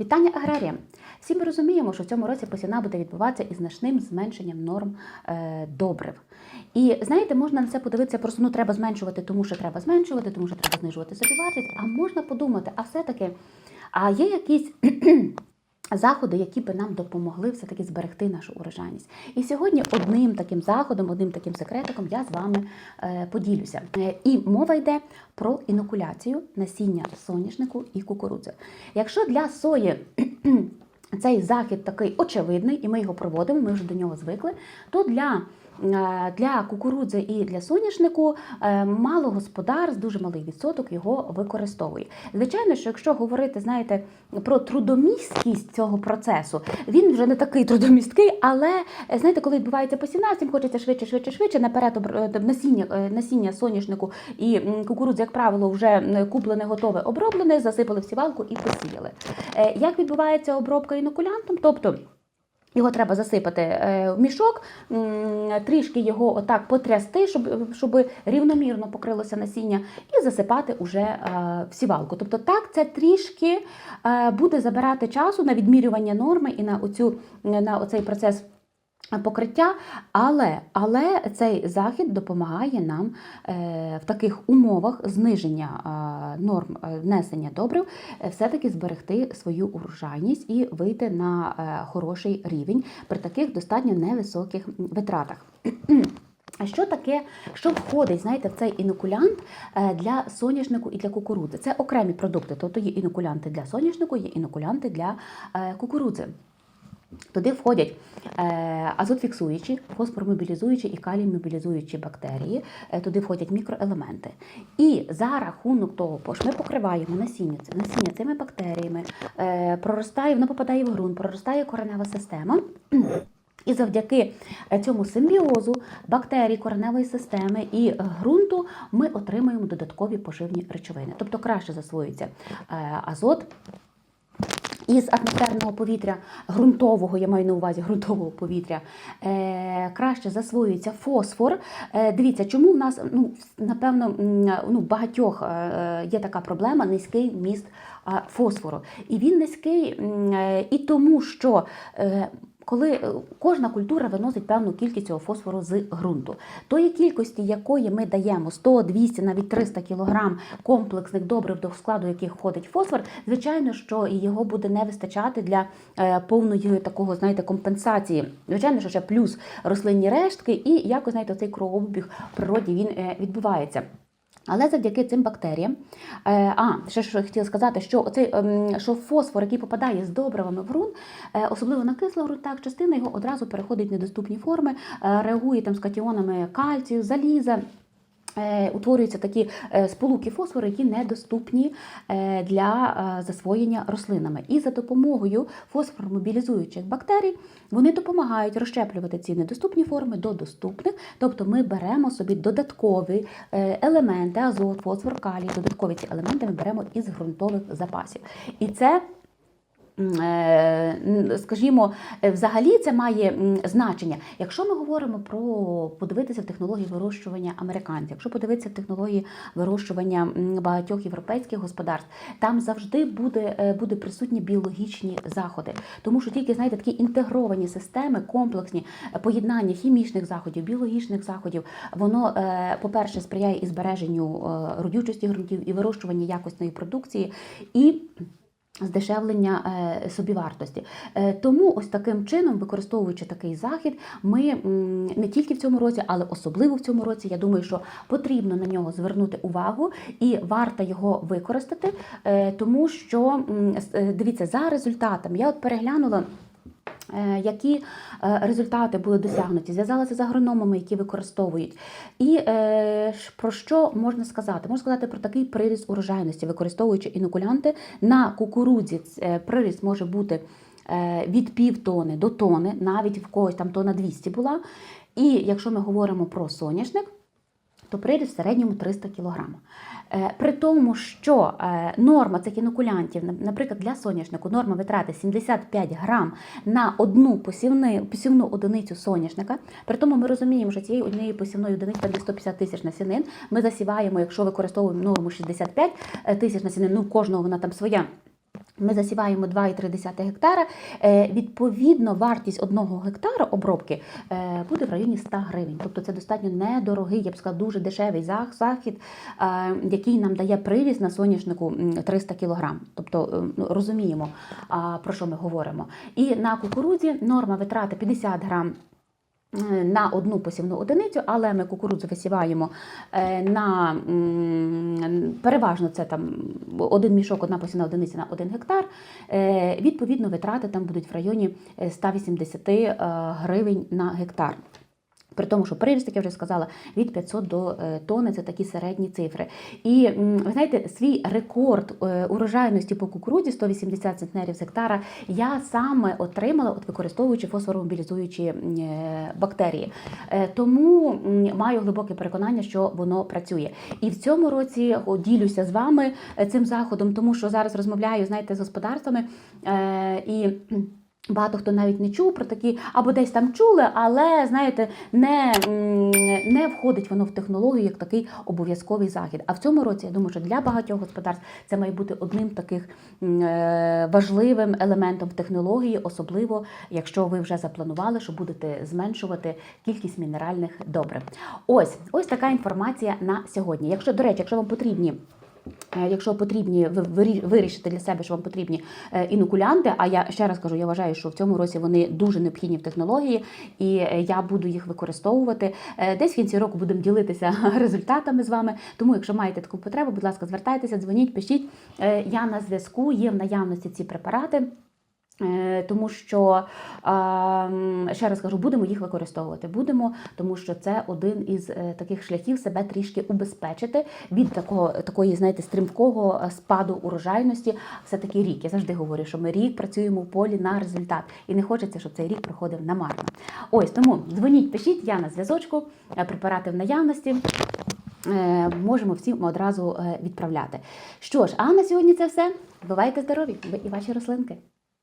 Вітання аграріям! Всі ми розуміємо, що в цьому році посівна буде відбуватися із значним зменшенням норм е, добрив. І знаєте, можна на це подивитися, просто ну треба зменшувати, тому що треба зменшувати, тому що треба знижувати собівартість. А можна подумати, а все-таки, а є якісь. Заходи, які би нам допомогли все-таки зберегти нашу урожайність. І сьогодні одним таким заходом, одним таким секретиком я з вами е, поділюся. Е, і мова йде про інокуляцію насіння соняшнику і кукурудзи. Якщо для сої цей захід такий очевидний, і ми його проводимо, ми вже до нього звикли, то для для кукурудзи і для соняшнику е, мало господарств, дуже малий відсоток його використовує. Звичайно, що якщо говорити, знаєте, про трудомісткість цього процесу, він вже не такий трудомісткий, але е, знаєте, коли відбувається посівна, всім хочеться швидше, швидше, швидше. Наперед е, насіння, е, насіння соняшнику і кукурудзи, як правило, вже куплене, готове, оброблене, засипали в сівалку і посіяли. Е, Як відбувається обробка інокулянтом? Тобто його треба засипати е, в мішок, трішки його отак потрясти, щоб, щоб рівномірно покрилося насіння, і засипати уже е, в сівалку. Тобто так це трішки е, буде забирати часу на відмірювання норми і на, оцю, на оцей процес. Покриття, але але цей захід допомагає нам е, в таких умовах зниження е, норм е, внесення добрив, все-таки зберегти свою урожайність і вийти на хороший рівень при таких достатньо невисоких витратах. А що таке, що входить, знаєте, в цей інокулянт для соняшнику і для кукурудзи? Це окремі продукти. Тобто є інокулянти для соняшнику, є інокулянти для кукурудзи. Туди входять е, азотфіксуючі, фосформобілізуючі і калій-мобілізуючі бактерії, е, туди входять мікроелементи. І за рахунок того, що ми покриваємо насіння, насіння цими бактеріями, е, проростає, воно попадає в ґрунт, проростає коренева система. І завдяки цьому симбіозу бактерій, кореневої системи і ґрунту ми отримуємо додаткові поживні речовини. Тобто краще засвоюється азот, із атмосферного повітря, ґрунтового, я маю на увазі ґрунтового повітря, е, краще засвоюється фосфор. Е, дивіться, чому в нас, ну, напевно, ну, багатьох е, є така проблема низький міст е, фосфору. І він низький е, і тому, що. е, коли е, кожна культура виносить певну кількість цього фосфору з ґрунту, тої кількості, якої ми даємо 100, 200, навіть 300 кг комплексних добрив, до складу яких входить фосфор, звичайно, що його буде не вистачати для е, повної такого, знаєте, компенсації. Звичайно, що ще плюс рослинні рештки, і якось знаєте, цей кровообіг в природі він е, відбувається. Але завдяки цим бактеріям, е, а ще що хотіла сказати, що оцей ем, що фосфор, який попадає з добривами в ґрунт, е, особливо на кисло так частина його одразу переходить в недоступні форми, е, реагує там з катіонами кальцію, заліза. Е, Утворюються такі е, сполуки фосфору, які недоступні е, для засвоєння рослинами. І за допомогою фосформобілізуючих бактерій вони допомагають розщеплювати ці недоступні форми до доступних. Тобто ми беремо собі додаткові елементи, азот, фосфор, калій, додаткові ці елементи ми беремо із ґрунтових запасів. І це Скажімо, е, взагалі це має значення. Якщо ми говоримо про подивитися в технології вирощування американців, якщо подивитися в технології вирощування багатьох європейських господарств, там завжди буде, е, буде присутні біологічні заходи. Тому що тільки знаєте, такі інтегровані системи, комплексні е, поєднання хімічних заходів, біологічних заходів, воно, е, по-перше, сприяє і збереженню е, родючості ґрунтів і вирощування якісної продукції. і Здешевлення е, собівартості. Е, тому ось таким чином, використовуючи такий захід, ми не тільки в цьому році, але особливо в цьому році, я думаю, що потрібно на нього звернути увагу і варто його використати, е, тому що дивіться за результатами. Я от переглянула. Е, Які е, результати були досягнуті, зв'язалася з агрономами, які використовують. І е, про що можна сказати? Можна сказати про такий приріст урожайності, використовуючи інокулянти на кукурудзі. Приріст може бути від пів тони до тони, навіть в когось там тона 200 була. І якщо ми говоримо про соняшник, то приріст в середньому 300 кг. Е, При тому, що е, норма цих інокулянтів, наприклад, для соняшнику норма витрати 75 грам на одну посівну, посівну одиницю соняшника. При тому ми розуміємо, що цієї однієї посівної одиниці там є 150 тисяч насінин. Ми засіваємо, якщо використовуємо норму 65 тисяч насінин, ну кожного вона там своя. Ми засіваємо 2,3 гектара. Е, Відповідно, вартість одного гектара обробки е, буде в районі 100 гривень. Тобто це достатньо недорогий, я б сказала, дуже дешевий захід, е, який нам дає привіз на соняшнику 300 кг. Тобто ну, розуміємо, про що ми говоримо. І на кукурудзі норма витрати 50 грам. На одну посівну одиницю, але ми кукурудзу висіваємо е, на переважно це там один мішок, одна посівна одиниця на один гектар. Е, Відповідно, витрати там будуть в районі е, 180 е, гривень на гектар. При тому, що приріст, як я вже сказала, від 500 до е, тонни це такі середні цифри. І ви знаєте, свій рекорд е, урожайності по кукурудзі 180 центнерів з гектара я саме отримала, от використовуючи фосфоромобілізуючі е, бактерії. Тому маю глибоке переконання, що воно працює. І в цьому році ділюся з вами цим заходом, тому що зараз розмовляю, знаєте, з господарствами і. Багато хто навіть не чув про такі, або десь там чули, але знаєте, не, не входить воно в технологію як такий обов'язковий захід. А в цьому році я думаю, що для багатьох господарств це має бути одним таких е, важливим елементом в технології, особливо якщо ви вже запланували, що будете зменшувати кількість мінеральних добрив. Ось ось така інформація на сьогодні. Якщо до речі, якщо вам потрібні. Е, Якщо потрібні ви вирі- вирішите для себе, що вам потрібні е, інокулянти, а я ще раз кажу, я вважаю, що в цьому році вони дуже необхідні в технології, і е, я буду їх використовувати. Десь в кінці року будемо ділитися результатами з вами. Тому, якщо маєте таку потребу, будь ласка, звертайтеся, дзвоніть, пишіть. Я на зв'язку, є в наявності ці препарати. Е, Тому що ще раз кажу, будемо їх використовувати. Будемо, тому що це один із е, таких шляхів себе трішки убезпечити від такого такої, знаєте, стрімкого е, спаду урожайності. Все таки рік. Я завжди говорю, що ми рік працюємо в полі на результат, і не хочеться, щоб цей рік проходив намарно. Ось тому дзвоніть, пишіть, я на зв'язочку, препарати в наявності. Можемо всім одразу відправляти. Що ж, а на сьогодні це все. Бувайте здорові, ви і ваші рослинки.